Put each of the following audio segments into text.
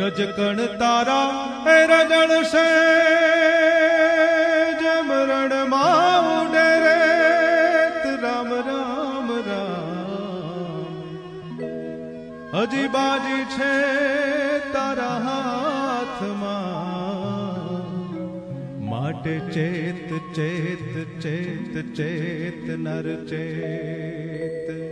રજકણ તારા, એ રજણ છે જેમ રણમાં ઉડે રેત રામ રામ રામ. હજી બાજી છે તારા હાથમાં. માટે ચેત ચેત ચેત ચેત, નર, ચેત.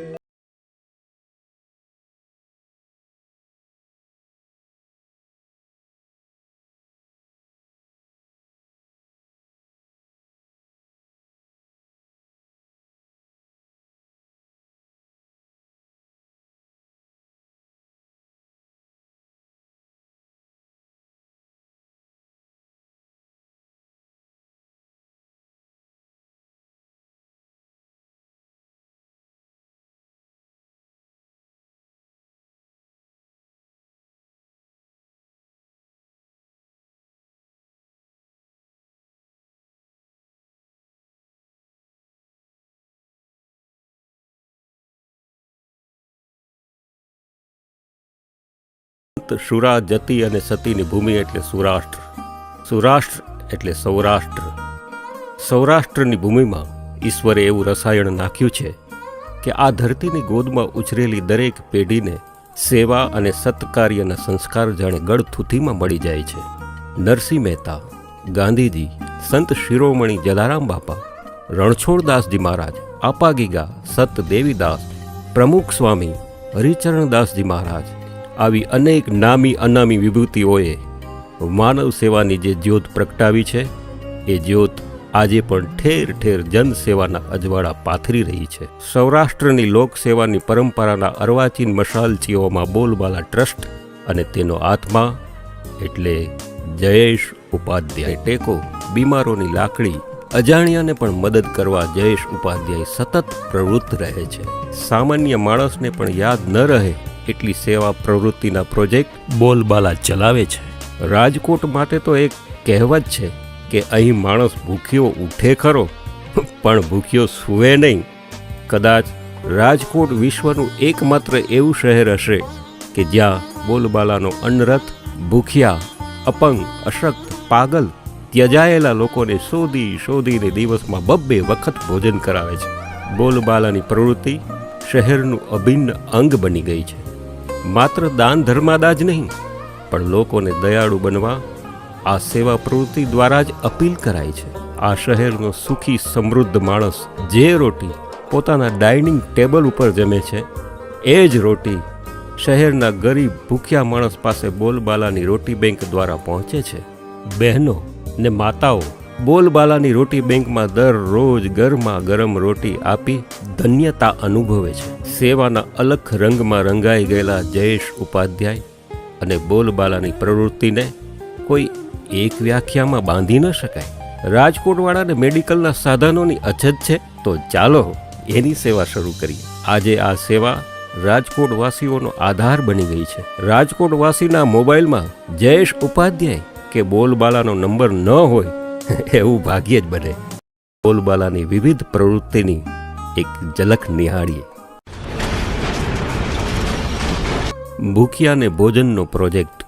સુરા જતી અને સતીની ભૂમિ એટલે સૌરાષ્ટ્ર. સૌરાષ્ટ્ર એટલે સૌરાષ્ટ્ર. સૌરાષ્ટ્રની ભૂમિમાં ઈશ્વરે એવું રસાયણ નાખ્યું છે કે આ ધરતીની ગોદમાં ઉછરેલી દરેક પેઢીને સેવા અને સત્કાર્યના સંસ્કાર જાણે ગળથુથીમાં મળી જાય છે. નરસિંહ મહેતા, ગાંધીજી, સંત શિરોમણી જલારામ બાપા રણછોડદાસજી મહારાજ, આપાગીગા, સત દેવીદાસ, પ્રમુખ સ્વામી, હરિચરણદાસજી મહારાજ આવી અનેક નામી અનામી વિભૂતિઓએ માનવ સેવાની જે જ્યોત પ્રગટાવી છે, એ જ્યોત આજે પણ ઠેર ઠેર જન સેવાના અજવાળા પાથરી રહી છે. સૌરાષ્ટ્રની લોકસેવાની પરંપરાના અર્વાચીન મશાલચીઓમાં બોલબાલા ટ્રસ્ટ અને તેનો આત્મા એટલે જયેશ ઉપાધ્યાય. ટેકો, બીમારોની લાકડી, અજાણ્યાને પણ મદદ કરવા જયેશ ઉપાધ્યાય સતત પ્રવૃત્ત રહે છે. સામાન્ય માણસને પણ યાદ ન રહે એટલી સેવા પ્રવૃત્તિના પ્રોજેક્ટ બોલબાલા ચલાવે છે. રાજકોટ માટે તો એક કહેવત છે કે અહીં માણસ ભૂખ્યો ઉઠે ખરો, પણ ભૂખ્યો સૂવે નહીં. કદાચ રાજકોટ વિશ્વનું એકમાત્ર એવું શહેર હશે કે જ્યાં બોલબાલાનો અનરથ ભૂખ્યા, અપંગ, અશક્ત, પાગલ, ત્યજાયેલા લોકોને શોધી શોધીને દિવસમાં બબ્બે વખત ભોજન કરાવે છે. બોલબાલાની પ્રવૃત્તિ શહેરનું અભિન્ન અંગ બની ગઈ છે. માત્ર દાન ધર્માદા જ નહીં, પણ લોકોને દયાળુ બનવા આ સેવા પ્રવૃત્તિ દ્વારા જ અપીલ કરાય છે. આ શહેરનો સુખી, સમૃદ્ધ માણસ જે રોટી પોતાના ડાઇનિંગ ટેબલ ઉપર જમે છે, એ જ રોટી શહેરના ગરીબ, ભૂખ્યા માણસ પાસે બોલબાલાની રોટી બેંક દ્વારા પહોંચે છે. બહેનો ને માતાઓ બોલબાલાની રોટી બેંકમાં દરરોજ ગરમા ગરમ રોટી આપી ધન્યતા અનુભવે છે. સેવાના અલખ રંગમાં રંગાઈ ગયેલા જયેશ ઉપાધ્યાય અને બોલબાલાની પ્રવૃત્તિને કોઈ એક વ્યાખ્યામાં બાંધી ન શકાય. રાજકોટવાળાને મેડિકલના સાધનોની અછત છે તો ચાલો એની સેવા શરૂ કરીએ. આજે આ સેવા રાજકોટવાસીઓનો આધાર બની ગઈ છે. રાજકોટવાસીના મોબાઈલમાં જયેશ ઉપાધ્યાય કે બોલબાલાનો નંબર ન હોય એવું ભાગ્યે જ બને. બોલબાલાની વિવિધ પ્રવૃત્તિની એક ઝલક નિહાળીએ. ભૂખ્યાને ભોજનનો પ્રોજેક્ટ.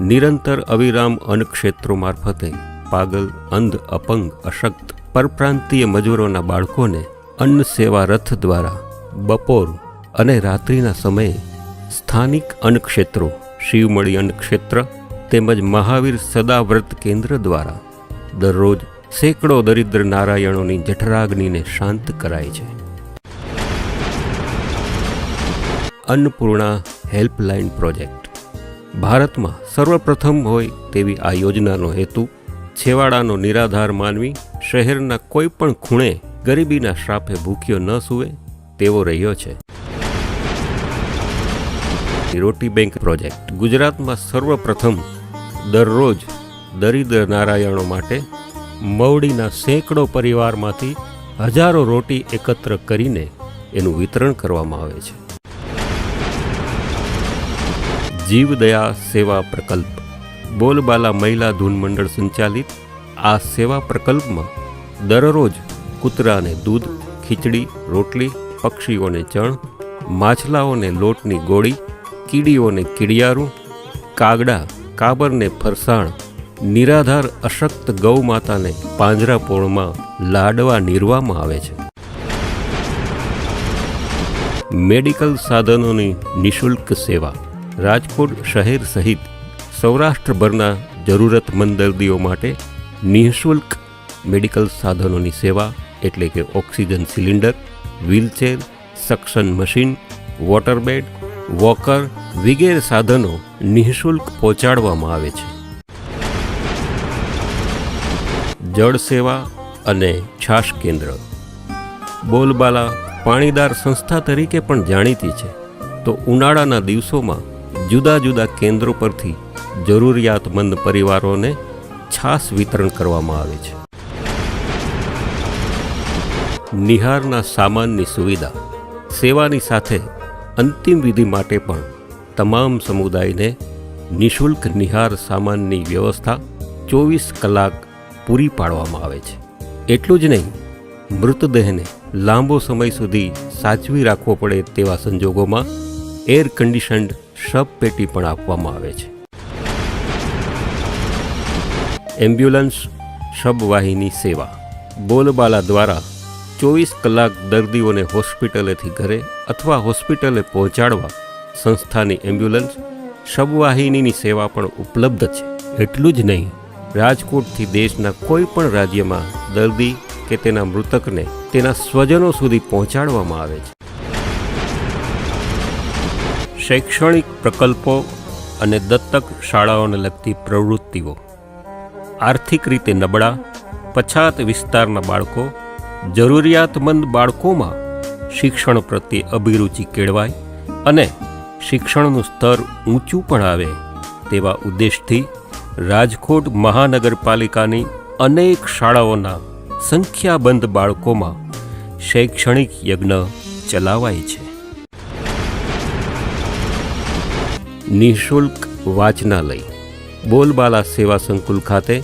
નિરંતર અવિરામ અન્નક્ષેત્રો મારફતે પાગલ, અંધ, અપંગ, અશક્ત, પરપ્રાંતીય મજૂરોના બાળકોને અન્ન સેવા રથ દ્વારા બપોર અને રાત્રિના સમયે સ્થાનિક અન્નક્ષેત્રો, શિવમળી અન્નક્ષેત્ર તેમજ મહાવીર સદાવ્રત કેન્દ્ર દ્વારા દરરોજ સેંકડો દરિદ્ર નારાયણોની જઠરાગ્નિને શાંત કરાય છે. Annapurna helpline project. ભારતમાં સર્વપ્રથમ હોય તેવી આ યોજનાનો હેતુ છેવાડાનો નિરાધાર માનવી શહેરના કોઈ પણ ખૂણે ગરીબીના શ્રાપે ભૂખ્યો ન સૂવે તેવો રહ્યો છે. Roti bank project. ગુજરાતમાં સર્વપ્રથમ દરરોજ દરિદ્ર નારાયણો માટે મવડીના સેંકડો પરિવારમાંથી હજારો રોટી એકત્ર કરીને એનું વિતરણ કરવામાં આવે છે. જીવદયા સેવા પ્રકલ્પ. બોલબાલા મહિલા ધૂન મંડળ સંચાલિત આ સેવા પ્રકલ્પમાં દરરોજ કૂતરાને દૂધ, ખીચડી, રોટલી, પક્ષીઓને ચણ, માછલાઓને લોટની ગોળી, કીડીઓને કીડિયારું, કાગડા, કાબરને ફરસાણ નિરાધાર અશક્ત ગૌ માતાને પાંજરાપોળમાં લાડવા નીરવામાં આવે છે. મેડિકલ સાધનોની નિઃશુલ્ક સેવા. રાજકોટ શહેર સહિત સૌરાષ્ટ્રભરના જરૂરતમંદ દર્દીઓ માટે નિઃશુલ્ક મેડિકલ સાધનોની સેવા એટલે કે oxygen cylinder, wheelchair, suction machine waterbed walker વગેરે સાધનો નિઃશુલ્ક પહોંચાડવામાં આવે છે. જળ સેવા અને છાશ કેન્દ્ર. બોલબાલા પાણીદાર સંસ્થા તરીકે પણ જાણીતી છે. તો ઉનાળાના દિવસોમાં જુદા જુદા કેન્દ્રો પરથી જરૂરિયાતમંદ પરિવારોને છાશ વિતરણ કરવામાં આવે છે. નિહારના સામાનની સુવિધા, સેવાની સાથે અંતિમ વિધિ માટે પણ તમામ સમુદાયને નિઃશુલ્ક નિહાર સામાનની વ્યવસ્થા ચોવીસ કલાક પૂરી પાડવામાં આવે છે. એટલું જ નહીં, મૃતદેહને લાંબો સમય સુધી સાચવી રાખવો પડે તેવા સંજોગોમાં એર કન્ડિશન્ડ શબ પેટી પણ આપવામાં આવે છે. એમ્બ્યુલન્સ શબવાહિની સેવા. બોલબાલા દ્વારા ચોવીસ કલાક દર્દીઓને હોસ્પિટલેથી ઘરે અથવા હોસ્પિટલે પહોંચાડવા સંસ્થાની એમ્બ્યુલન્સ શબવાહિનીની સેવા પણ ઉપલબ્ધ છે. એટલું જ નહીં રાજકોટથી દેશના કોઈ પણ રાજ્યમાં દર્દી કે તેના મૃતકને તેના સ્વજનો સુધી પહોંચાડવામાં આવે છે. શૈક્ષણિક પ્રકલ્પો અને દત્તક શાળાઓને લગતી પ્રવૃત્તિઓ. આર્થિક રીતે નબળા, પછાત વિસ્તારના બાળકો, જરૂરિયાતમંદ બાળકોમાં શિક્ષણ પ્રત્યે અભિરુચિ કેળવાય અને શિક્ષણનું સ્તર ઊંચું પણ આવે તેવા ઉદ્દેશથી રાજકોટ મહાનગરપાલિકાની અનેક શાળાઓના સંખ્યાબંધ બાળકોમાં શૈક્ષણિક યજ્ઞ ચલાવાય છે. નિઃશુલ્ક વાચનાલય, બોલબાલા સેવા સંકુલ ખાતે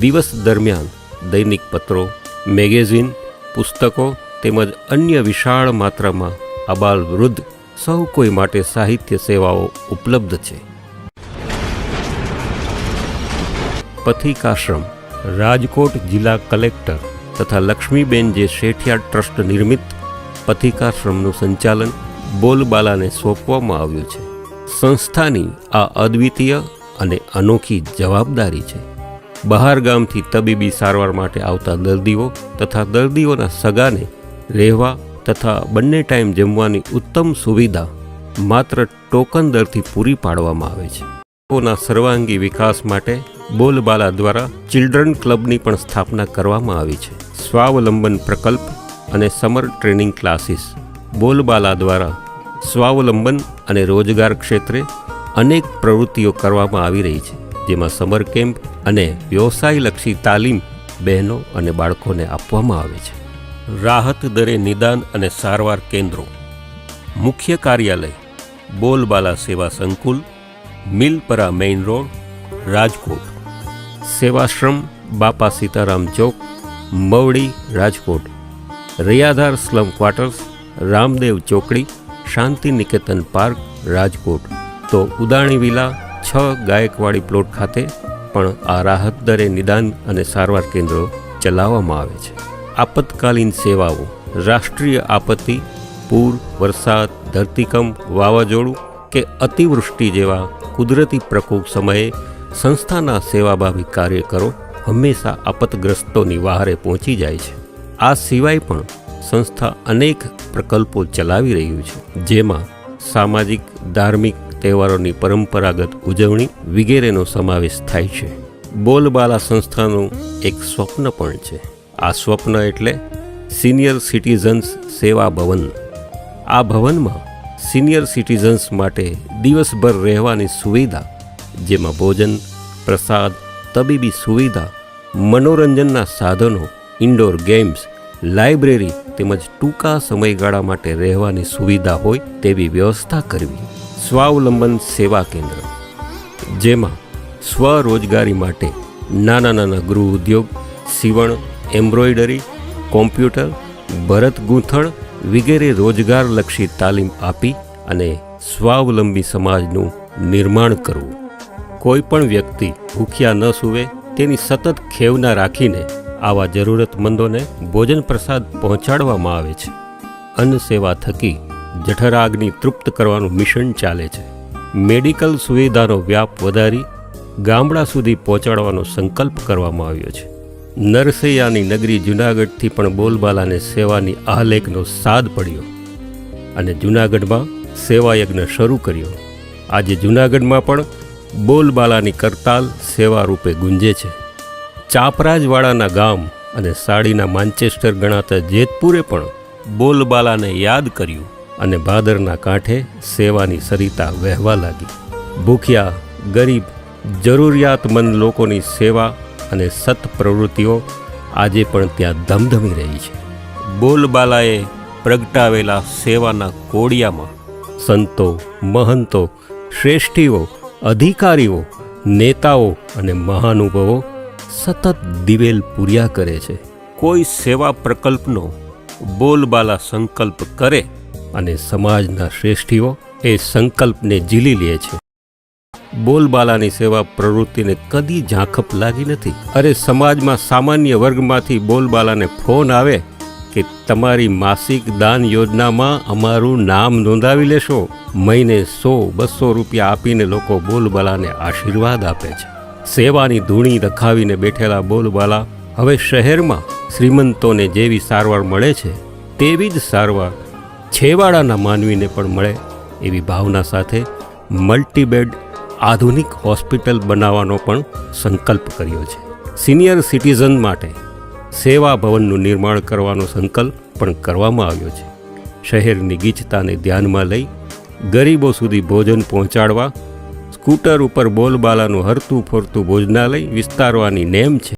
દિવસ દરમિયાન દૈનિક પત્રો, મેગેઝિન, પુસ્તકો તેમજ અન્ય વિશાળ માત્રામાં અબાલ વૃદ્ધ સૌ કોઈ માટે સાહિત્ય સેવાઓ ઉપલબ્ધ છે. પથિકાશ્રમ રાજકોટ જિલ્લા કલેક્ટર તથા લક્ષ્મીબેન જે શેઠિયા ટ્રસ્ટ નિર્મિત પથિકાશ્રમનું સંચાલન બોલબાલાને સોંપવામાં આવ્યું છે. સંસ્થાની આ અદ્વિતીય અને અનોખી જવાબદારી છે. બહાર ગામથી તબીબી સારવાર માટે આવતા દર્દીઓ તથા દર્દીઓના સગાને રહેવા તથા બંને ટાઈમ જમવાની ઉત્તમ સુવિધા માત્ર ટોકન દરથી પૂરી પાડવામાં આવે છે. લોકોના સર્વાંગી વિકાસ માટે બોલબાલા દ્વારા ચિલ્ડ્રન ક્લબની પણ સ્થાપના કરવામાં આવી છે. સ્વાવલંબન પ્રકલ્પ અને સમર ટ્રેનિંગ ક્લાસીસ બોલબાલા દ્વારા સ્વાવલંબન અને રોજગાર ક્ષેત્રે અનેક પ્રવૃત્તિઓ કરવામાં આવી રહી છે, જેમાં સમર કેમ્પ અને વ્યવસાયલક્ષી તાલીમ બહેનો અને બાળકોને આપવામાં આવે છે. રાહત દરે નિદાન અને સારવાર કેન્દ્રો, મુખ્ય કાર્યાલય, બોલબાલા સેવા સંકુલ, મિલપરા મેઇન રોડ, રાજકોટ. સેવાશ્રમ, બાપા સીતારામ ચોક, મવડી, રાજકોટ. રૈયાધાર સ્લમ ક્વાર્ટર્સ, રામદેવ ચોકડી શાંતિ નિકેતન પાર્ક, રાજકોટ. તો ઉદાણી વિલા, છ ગાયકવાડી પ્લોટ ખાતે પણ આ રાહત દરે નિદાન અને સારવાર કેન્દ્રો ચલાવવામાં આવે છે. આપતકાલીન સેવાઓ, રાષ્ટ્રીય આપત્તિ, પૂર, વરસાદ, ધરતીકંપ, વાવાઝોડું કે અતિવૃષ્ટિ જેવા કુદરતી પ્રકોપ સમયે સંસ્થાના સેવાભાવી કાર્યકરો હંમેશા આપતગ્રસ્તોની વહારે પહોંચી જાય છે. આ સિવાય પણ સંસ્થા અનેક પ્રકલ્પો ચલાવી રહ્યું છે, જેમાં સામાજિક, ધાર્મિક તહેવારોની પરંપરાગત ઉજવણી વગેરેનો સમાવેશ થાય છે. બોલબાલા સંસ્થાનું એક સ્વપ્ન પણ છે. આ સ્વપ્ન એટલે સિનિયર સિટીઝન્સ સેવા ભવન. આ ભવનમાં સિનિયર સિટીઝન્સ માટે દિવસભર રહેવાની સુવિધા જેમાં ભોજન, પ્રસાદ, તબીબી સુવિધા, મનોરંજનના સાધનો ઇન્ડોર ગેમ્સ લાઇબ્રેરી તેમજ ટૂંકા સમયગાળા માટે રહેવાની સુવિધા હોય તેવી વ્યવસ્થા કરવી. સ્વાવલંબન સેવા કેન્દ્ર, જેમાં સ્વરોજગારી માટે નાના નાના ગૃહ ઉદ્યોગ, સીવણ, એમ્બ્રોઇડરી, કોમ્પ્યુટર, ભરત ગૂંથણ વગેરે રોજગારલક્ષી તાલીમ આપી અને સ્વાવલંબી સમાજનું નિર્માણ કરવું. કોઈ પણ વ્યક્તિ ભૂખ્યા ન સૂવે, તેની સતત ખેવના રાખીને આવા જરૂરતમંદોને ભોજન પ્રસાદ પહોંચાડવામાં આવે છે. અન્ન સેવા થકી જઠરાગની તૃપ્ત કરવાનું મિશન ચાલે છે. મેડિકલ સુવિધાનો વ્યાપ વધારી ગામડા સુધી પહોંચાડવાનો સંકલ્પ કરવામાં આવ્યો છે. નરસૈયાની નગરી જૂનાગઢથી પણ બોલબાલાને સેવાની આહલેખનો સાદ પડ્યો અને જૂનાગઢમાં સેવાયજ્ઞ શરૂ કર્યો. આજે જૂનાગઢમાં પણ બોલબાલાની કરતાલ સેવા રૂપે ગુંજે છે. ચાપરાજવાડાના ગામ અને સાડીના માન્ચેસ્ટર ગણાતા જેતપુરે પણ બોલબાલાને યાદ કર્યું અને ભાદરના કાંઠે સેવાની સરિતા વહેવા લાગી. ભૂખ્યા, ગરીબ, જરૂરિયાતમંદ લોકોની સેવા અને સત પ્રવૃત્તિઓ આજે પણ ત્યાં ધમધમી રહી છે. બોલબાલાએ પ્રગટાવેલા સેવાના કોડિયામાં સંતો, મહંતો, શ્રેષ્ઠીઓ અધિકારીઓ નેતાઓ અને મહાનુભાવો સતત દિવેલ પૂર્યા કરે છે. કોઈ સેવા પ્રકલ્પનો બોલબાલા સંકલ્પ કરે અને સમાજના શ્રેષ્ઠીઓ એ સંકલ્પને ઝીલી લે છે. બોલબાલાની સેવા પ્રવૃત્તિને કદી ઝાંખપ લાગી નથી. અરે સમાજમાં સામાન્ય વર્ગમાંથી બોલબાલાને ફોન આવે કે તમારી માસિક દાન યોજનામાં અમારું નામ નોંધાવી લેશો. મહિને સો, બસો રૂપિયા આપીને લોકો બોલબાલાને આશીર્વાદ આપે છે. સેવાની ધૂણી રખાવીને બેઠેલા બોલબાલા હવે શહેરમાં શ્રીમંતોને જેવી સારવાર મળે છે, તેવી જ સારવાર છેવાડાના માનવીને પણ મળે એવી ભાવના સાથે મલ્ટીબેડ આધુનિક હોસ્પિટલ બનાવવાનો પણ સંકલ્પ કર્યો છે. સિનિયર સિટીઝન માટે સેવા ભવનનું નિર્માણ કરવાનો સંકલ્પ પણ કરવામાં આવ્યો છે. શહેરની ગીચતાને ધ્યાનમાં લઈ ગરીબો સુધી ભોજન પહોંચાડવા સ્કૂટર ઉપર બોલબાલાનું હરતું ફરતું ભોજનાલય વિસ્તારવાની નેમ છે.